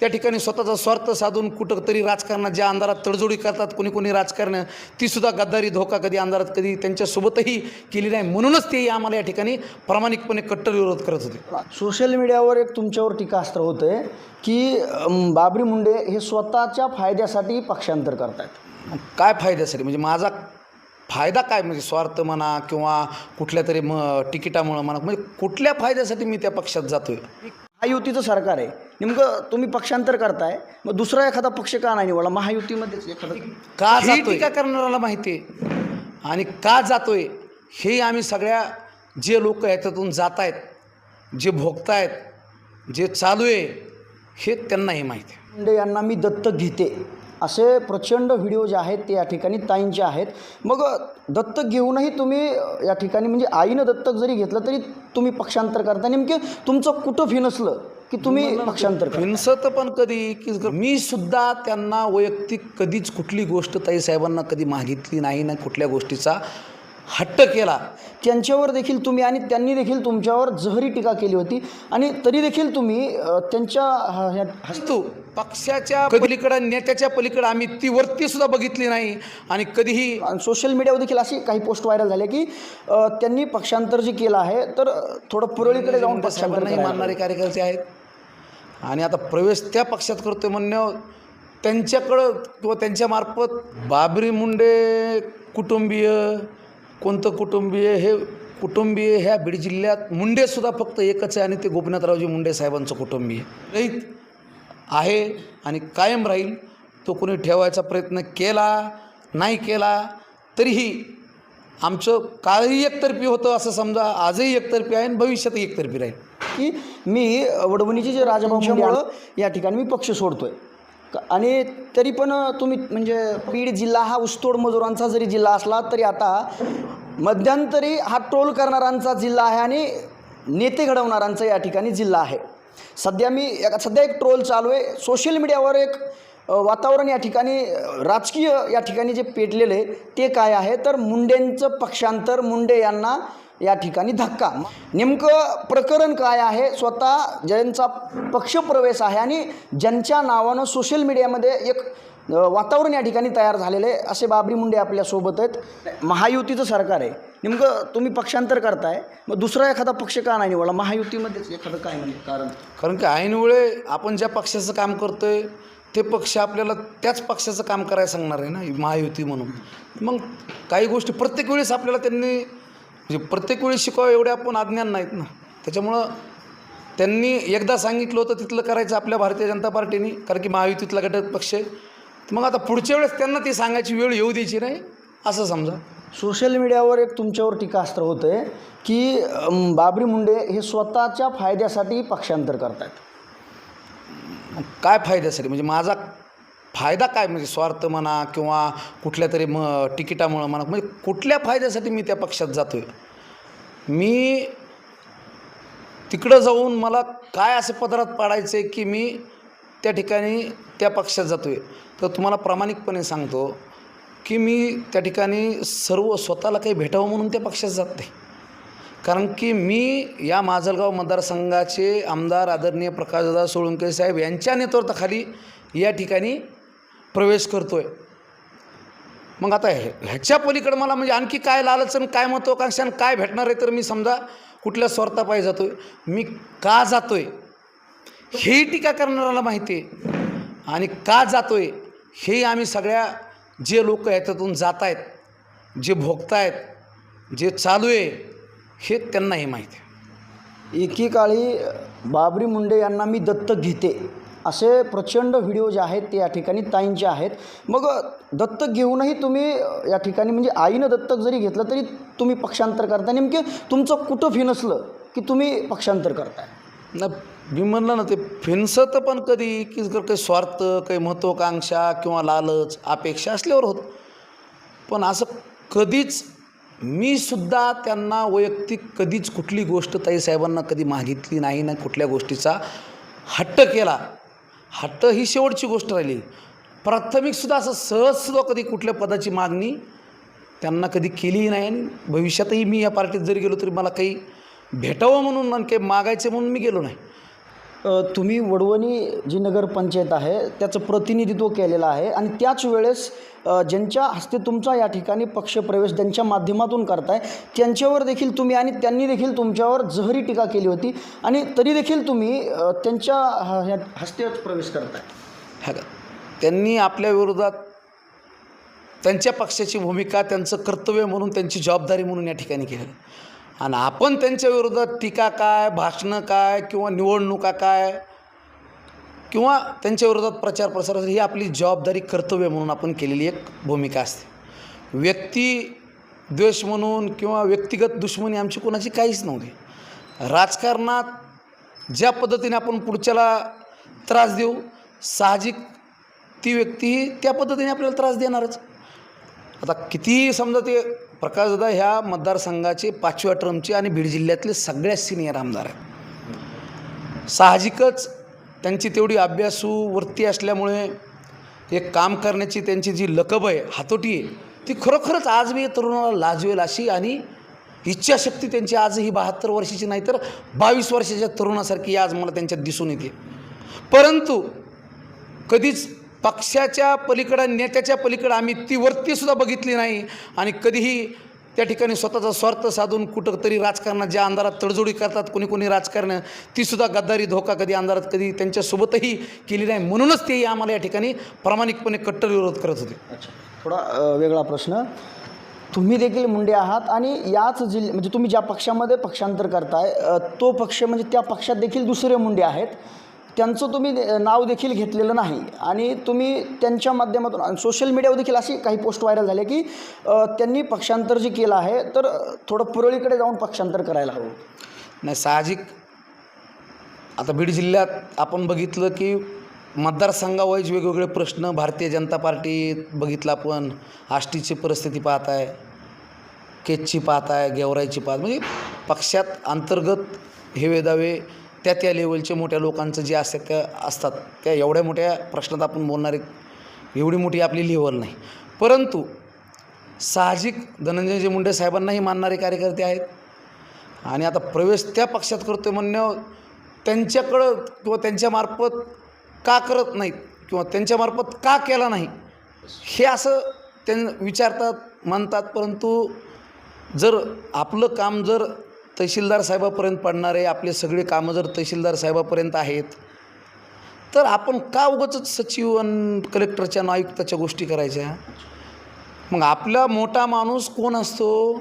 त्या ठिकाणी स्वतःचा स्वार्थ साधून कुठंतरी राजकारणात ज्या अंधारात तडजोडी करतात कोणी कोणी राजकारण तीसुद्धा गद्दारी धोका कधी अंधारात कधी त्यांच्यासोबतही केली नाही. म्हणूनच ते आम्हाला या ठिकाणी प्रामाणिकपणे कट्टर विरोध करत होते. सोशल मीडियावर एक तुमच्यावर टीकास्त्र होतं आहे की बाबरी मुंडे हे स्वतःच्या फायद्यासाठी पक्षांतर करतायत. काय फायद्यासाठी? म्हणजे माझा फायदा काय? म्हणजे स्वार्थ म्हणा किंवा कुठल्या तरी म तिकिटामुळं म्हणा म्हणजे कुठल्या फायद्यासाठी मी त्या पक्षात जातोय? महायुतीचं सरकार आहे. नेमकं तुम्ही पक्षांतर करताय मग दुसरा एखादा पक्ष का नाही निवडला? महायुतीमध्येच एखादा का ही जातोय? टीका करणाऱ्याला माहिती आहे. आणि का जातोय? हे आम्ही सगळ्या जे लोक ह्याच्यातून जात आहेत जे भोगतायत जे चालू आहे हे त्यांनाही माहिती आहे. मुंडे यांना मी दत्तक घेते. असे प्रचंड व्हिडिओ जे आहेत ते या ठिकाणी ताईंचे आहेत. मग दत्तक घेऊनही तुम्ही या ठिकाणी म्हणजे आईनं दत्तक जरी घेतलं तरी तुम्ही पक्षांतर करता. नेमके तुमचं कुठं फिनसलं की तुम्ही पक्षांतर करता? हिंसत पण कधी की मी सुद्धा त्यांना वैयक्तिक कधीच कुठली गोष्ट ताई साहेबांना कधी मागितली नाही ना कुठल्या गोष्टीचा हट्ट केला त्यांच्यावर देखील तुम्ही आणि त्यांनी देखील तुमच्यावर जहरी टीका केली होती. आणि तरी देखील तुम्ही त्यांच्या हसतो पक्षाच्या पलीकडं नेत्याच्या पलीकडं आम्ही ती वरती सुद्धा बघितली नाही. आणि कधीही आणि सोशल मीडियावर देखील अशी काही पोस्ट व्हायरल झाल्या की अ, त्यांनी पक्षांतर जे केलं आहे तर थोडं पुरळीकडे जाऊन पक्षांतर करायला मानणारे कार्यकर्ते आहेत. आणि आता प्रवेश त्या पक्षात करतोय म्हणण्यावर त्यांच्याकडं किंवा त्यांच्यामार्फत बाबरी मुंडे कुटुंबीय कोणतं कुटुंबीय हे कुटुंबीय ह्या बीड जिल्ह्यात मुंडेसुद्धा फक्त एकच आहे आणि ते गोपीनाथरावजी मुंडे साहेबांचं कुटुंबीय. रहित आहे आणि कायम राहील तो कोणी ठेवायचा प्रयत्न केला नाही केला तरीही आमचं काळही एकतर्फी होतं असं समजा आजही एकतर्फी आहे आणि भविष्यातही एकतर्फी राहील. की मी वडवणीचे जे राजवंशामुळं या ठिकाणी मी पक्ष सोडतोय. क- आणि तरी पण तुम्ही म्हणजे बीड जिल्हा हा ऊसतोड मजुरांचा जरी जिल्हा असला तरी आता मध्यंतरी हा ट्रोल करणाऱ्यांचा जिल्हा आहे आणि नेते घडवणाऱ्यांचा या ठिकाणी जिल्हा आहे. सध्या मी सध्या एक ट्रोल चालू आहे. सोशल मीडियावर एक वातावरण या ठिकाणी राजकीय या ठिकाणी जे पेटलेलं आहे ते काय आहे? तर मुंडेंचं पक्षांतर मुंडे यांना या ठिकाणी धक्का. नेमकं प्रकरण काय आहे? स्वतः ज्यांचा पक्षप्रवेश आहे आणि ज्यांच्या नावानं सोशल मीडियामध्ये एक वातावरण या ठिकाणी तयार झालेलं आहे. असे बाबरी मुंडे आपल्यासोबत आहेत. महायुतीचं सरकार आहे. नेमकं तुम्ही पक्षांतर करताय. मग दुसरा एखादा पक्ष का नाही निवडला? महायुतीमध्येच एखादं काय म्हणजे कारण? कारण की ऐनवेळे आपण ज्या पक्षाचं काम करतोय ते पक्ष आपल्याला त्याच पक्षाचं काम करायला सांगणार आहे ना महायुती म्हणून. मग काही गोष्टी प्रत्येक वेळेस आपल्याला त्यांनी म्हणजे प्रत्येक वेळेस शिकावं एवढे आपण अज्ञान नाहीत ना. त्याच्यामुळं त्यांनी एकदा सांगितलं होतं तिथलं करायचं आपल्या भारतीय जनता पार्टीने कारण की महायुतीतला घटक पक्ष आहे. मग आता पुढच्या वेळेस त्यांना ती सांगायची वेळ येऊ द्यायची नाही असं समजा. सोशल मीडियावर एक तुमच्यावर टीकास्त्र होतं आहे की बाबरी मुंडे हे स्वतःच्या फायद्यासाठी पक्षांतर करतायत. मग काय फायद्यासाठी? म्हणजे माझा फायदा काय? म्हणजे स्वार्थ म्हणा किंवा कुठल्या तरी म तिकिटामुळं म्हणा म्हणजे कुठल्या फायद्यासाठी मी त्या पक्षात जातोय? मी तिकडं जाऊन मला काय असं पदरात पाडायचं आहे की मी त्या ठिकाणी त्या पक्षात जातो आहे तर तुम्हाला प्रामाणिकपणे सांगतो की मी त्या ठिकाणी सर्व स्वतःला काही भेटावं म्हणून त्या पक्षात जात. नाही कारण की मी या माजलगाव मतदारसंघाचे आमदार आदरणीय प्रकाशदादा सोळुंके साहेब यांच्या नेतृत्वाखाली या ठिकाणी प्रवेश करतो आहे मग आता हे ह्याच्या पलीकडं मला म्हणजे आणखी काय लालचन आणि काय महत्त्वाकांक्षा आणि काय भेटणार आहे तर मी समजा कुठल्या स्वार्थापायी जातो आहे मी का जातो आहे हेही टीका करणाऱ्याला माहिती आहे. आणि का जातो आहे हेही आम्ही सगळ्या जे लोक ह्याच्यातून जात आहेत जे भोगतायत जे चालू आहे हे त्यांनाही माहिती आहे. एकेकाळी बाबरी मुंडे यांना मी दत्तक घेते असे प्रचंड व्हिडिओ जे आहेत ते या ठिकाणी ताईंचे आहेत. मग दत्तक घेऊनही तुम्ही या ठिकाणी म्हणजे आईनं दत्तक जरी घेतलं तरी तुम्ही पक्षांतर करता. नेमके तुमचं कुठं फिनसलं की तुम्ही पक्षांतर करताय? ना मी म्हणलं ना ते फिनसत पण कधी की जर काही स्वार्थ काही महत्त्वाकांक्षा किंवा लालच अपेक्षा असल्यावर होत. पण असं कधीच मी सुद्धा त्यांना वैयक्तिक कधीच कुठली गोष्ट ताई साहेबांना कधी मागितली नाही ना कुठल्या गोष्टीचा हट्ट केला. हट्ट ही शेवटची गोष्ट राहिली. प्राथमिकसुद्धा असं सहजसुद्धा कधी कुठल्या पदाची मागणी त्यांना कधी केलीही नाही आणि भविष्यातही मी या पार्टीत जरी गेलो तरी मला काही भेटावं म्हणून आणि काही मागायचं म्हणून मी गेलो नाही. तुम्ही वडवणी जी नगरपंचायत आहे त्याचं प्रतिनिधित्व केलेलं आहे आणि त्याच वेळेस ज्यांच्या हस्ते तुमचा या ठिकाणी पक्षप्रवेश ज्यांच्या माध्यमातून करताय त्यांच्यावर देखील तुम्ही आणि त्यांनी देखील तुमच्यावर जहरी टीका केली होती आणि तरी देखील तुम्ही त्यांच्या हस्ते ह्या प्रवेश करताय. ह्या का? त्यांनी आपल्या विरोधात त्यांच्या पक्षाची भूमिका त्यांचं कर्तव्य म्हणून त्यांची जबाबदारी म्हणून या ठिकाणी केलेलं आणि आपण त्यांच्या विरोधात टीका काय भाषणं काय किंवा निवडणुका काय किंवा त्यांच्या विरोधात प्रचार प्रसार ही आपली जबाबदारी कर्तव्य म्हणून आपण केलेली एक भूमिका असते. व्यक्ती द्वेष म्हणून किंवा व्यक्तिगत दुश्मनी आमची कोणाची काहीच नव्हती. राजकारणात ज्या पद्धतीने आपण पुढच्याला त्रास देऊ साहजिक ती व्यक्ती त्या पद्धतीने आपल्याला त्रास देणारच. आता कितीही समजा ते प्रकाशदादा ह्या मतदारसंघाचे पाचव्या टर्मचे आणि बीड जिल्ह्यातले सगळ्यात सिनियर आमदार आहेत. साहजिकच त्यांची तेवढी अभ्यासू वृत्ती असल्यामुळे एक काम करण्याची त्यांची जी लकब आहे हातोटी आहे ती खरोखरच आज मी तरुणाला लाजवेल अशी आणि इच्छाशक्ती त्यांची आजही बहात्तर वर्षाची नाही तर बावीस वर्षाच्या तरुणासारखी आज मला त्यांच्यात दिसून येते. परंतु कधीच पक्षाच्या पलीकडं नेत्याच्या पलीकडं आम्ही ती वरतीसुद्धा बघितली नाही. आणि कधीही त्या ठिकाणी स्वतःचा स्वार्थ साधून कुठं तरी राजकारणात ज्या अंधारात तडजोडी करतात कोणी कोणी राजकारण तीसुद्धा गद्दारी धोका कधी अंधारात कधी त्यांच्यासोबतही केली नाही. म्हणूनच तेही आम्हाला या ठिकाणी प्रामाणिकपणे कट्टर विरोध करत होते. अच्छा. थोडा वेगळा प्रश्न. तुम्ही देखील मुंडे आहात आणि याच जिल्ह्या म्हणजे तुम्ही ज्या पक्षामध्ये पक्षांतर करताय तो पक्ष म्हणजे त्या पक्षात देखील दुसरे मुंडे आहेत. त्यांचं तुम्ही नाव देखील घेतलेलं नाही. आणि तुम्ही त्यांच्या माध्यमातून आणि सोशल मीडियावर देखील अशी काही पोस्ट व्हायरल झाल्या की त्यांनी पक्षांतर जे केलं आहे तर थोडं पुरळीकडे जाऊन पक्षांतर करायला हवं. नाही साहजिक. आता बीड जिल्ह्यात आपण बघितलं की मतदारसंघावाईज वेगवेगळे प्रश्न भारतीय जनता पार्टी बघितलं आपण. आष्टीची परिस्थिती पाहत आहे केचची पाहत आहे गेवराईची पाहत म्हणजे पक्षात अंतर्गत हे वेदावे त्या त्या लेवलचे मोठ्या लोकांचं जे असतात त्या असतात. त्या एवढ्या मोठ्या प्रश्नात आपण बोलणारे एवढी मोठी आपली लेवल नाही. परंतु साहजिक धनंजयजी मुंडे साहेबांनाही मानणारे कार्यकर्ते आहेत. आणि आता प्रवेश त्या पक्षात करतो म्हणणं त्यांच्याकडं किंवा त्यांच्यामार्फत का करत नाहीत किंवा त्यांच्यामार्फत का केला नाही हे असं त्यां विचारतात म्हणतात. परंतु जर आपलं काम जर तहसीलदार साहेबापर्यंत पडणारे आपले सगळे कामं जर तहसीलदार साहेबापर्यंत आहेत तर आपण का उगाच सचिव आणि कलेक्टरच्या आयुक्ताच्या गोष्टी करायच्या? मग आपला मोठा माणूस कोण असतो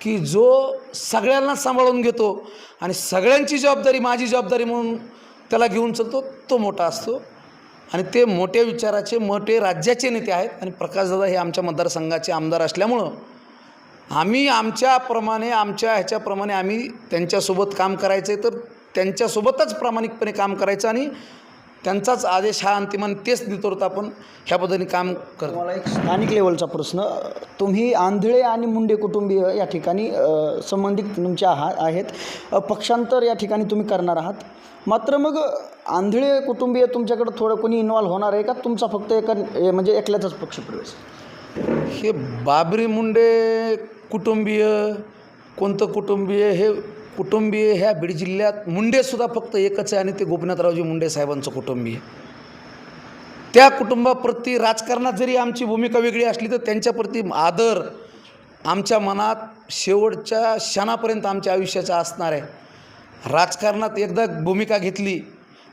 की जो सगळ्यांना सांभाळून घेतो आणि सगळ्यांची जबाबदारी माझी जबाबदारी म्हणून त्याला घेऊन चलतो तो मोठा असतो. आणि ते मोठ्या विचाराचे मोठे राज्याचे नेते आहेत आणि प्रकाशदादा हे आमच्या मतदारसंघाचे आमदार असल्यामुळं आम्ही आमच्याप्रमाणे आमच्या ह्याच्याप्रमाणे आम्ही त्यांच्यासोबत काम करायचं आहे तर त्यांच्यासोबतच प्रामाणिकपणे काम करायचं आणि त्यांचाच आदेश हा अंतिम आणि तेच नेतृत्व आपण ह्या पद्धतीने काम करतो. मला एक स्थानिक लेवलचा प्रश्न. तुम्ही आंधळे आणि मुंडे कुटुंबीय या ठिकाणी संबंधित तुमच्या आहात. आहेत पक्षांतर या ठिकाणी तुम्ही करणार आहात. मात्र मग आंधळे कुटुंबीय तुमच्याकडे थोडं कोणी इन्व्हॉल्व्ह होणार आहे का? तुमचा फक्त एका म्हणजे एकल्याचाच पक्षप्रवेश हे बाबरी मुंडे कुटुंबीय कोणतं कुटुंबीय हे कुटुंबीय ह्या बीड जिल्ह्यात मुंडेसुद्धा फक्त एकच आहे आणि ते गोपीनाथरावजी मुंडे साहेबांचं कुटुंबीय. त्या कुटुंबाप्रती राजकारणात जरी आमची भूमिका वेगळी असली तर त्यांच्याप्रती आदर आमच्या मनात शेवटच्या क्षणापर्यंत आमच्या आयुष्याचा असणार आहे. राजकारणात एकदा भूमिका घेतली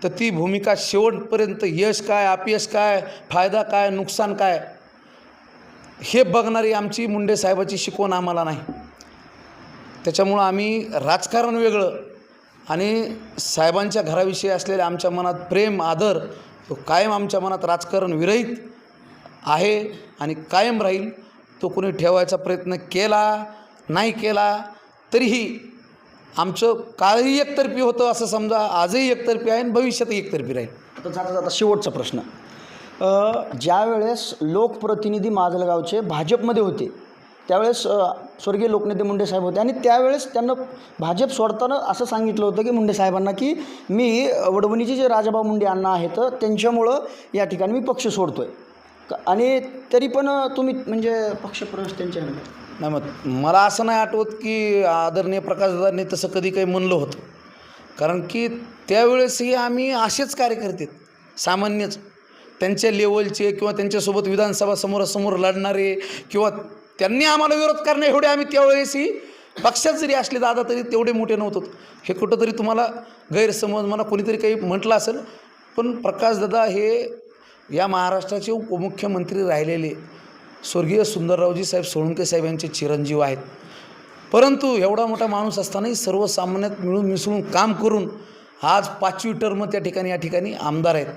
तर ती भूमिका शेवटपर्यंत यश काय अपयश काय फायदा काय नुकसान काय हे बघणारी आमची मुंडे साहेबाची शिकवण आम्हाला नाही. त्याच्यामुळं आम्ही राजकारण वेगळं आणि साहेबांच्या घराविषयी असलेल्या आमच्या मनात प्रेम आदर तो कायम आमच्या मनात राजकारण विरहित आहे आणि कायम राहील. तो कोणी ठेवायचा प्रयत्न केला नाही केला तरीही आमचं काळही एकतर्फी होतं असं समजा आजही एकतर्फी आहे आणि भविष्यातही एकतर्फी राहील. आता जाता जाता शेवटचा प्रश्न. ज्यावेळेस लोकप्रतिनिधी माजलगावचे भाजपमध्ये होते त्यावेळेस स्वर्गीय लोकनेते मुंडे साहेब होते आणि त्यावेळेस त्यांना भाजप सोडताना असं सांगितलं होतं की मुंडे साहेबांना की मी वडवणीचे जे राजाभाऊ मुंडे अण्णा आहेत त्यांच्यामुळं या ठिकाणी मी पक्ष सोडतो आहे आणि तरी पण तुम्ही म्हणजे पक्षप्रवेश त्यांच्या नाही मग मला असं नाही आठवत की आदरणीय प्रकाशदादांनी तसं कधी काही म्हणलं होतं. कारण की त्यावेळेसही आम्ही असेच कार्यकर्ते आहेत, सामान्यच. त्यांच्या लेवलचे किंवा त्यांच्यासोबत विधानसभा समोरासमोर लढणारे किंवा त्यांनी आम्हाला विरोध करणे एवढे आम्ही त्यावेळेसही पक्षात जरी असले दादा तरी तेवढे मोठे नव्हतो हे कुठंतरी तुम्हाला गैरसमज मला कोणीतरी काही म्हटलं असेल पण प्रकाशदादा हे या महाराष्ट्राचे उपमुख्यमंत्री राहिलेले स्वर्गीय सुंदररावजी साहेब सोळंके साहेब यांचे चिरंजीव आहेत. परंतु एवढा मोठा माणूस असतानाही सर्वसामान्यात मिळून मिसळून काम करून आज पाचवी टर्म त्या ठिकाणी या ठिकाणी आमदार आहेत.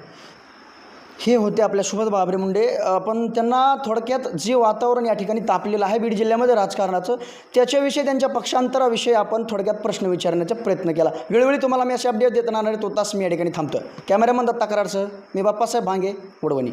हे होते आपल्या बाबरे मुंडे. पण त्यांना थोडक्यात जे वातावरण या ठिकाणी तापलेलं आहे बीड जिल्ह्यामध्ये राजकारणाचं त्याच्याविषयी त्यांच्या पक्षांतराविषयी आपण थोडक्यात प्रश्न विचारण्याचा प्रयत्न केला. वेळोवेळी तुम्हाला मी असे अपडेट देत राहणार तो तास मी या ठिकाणी थांबतो कॅमेरामन दत्ता करारसह मी बाप्पासाहेब भांगे उडवणी.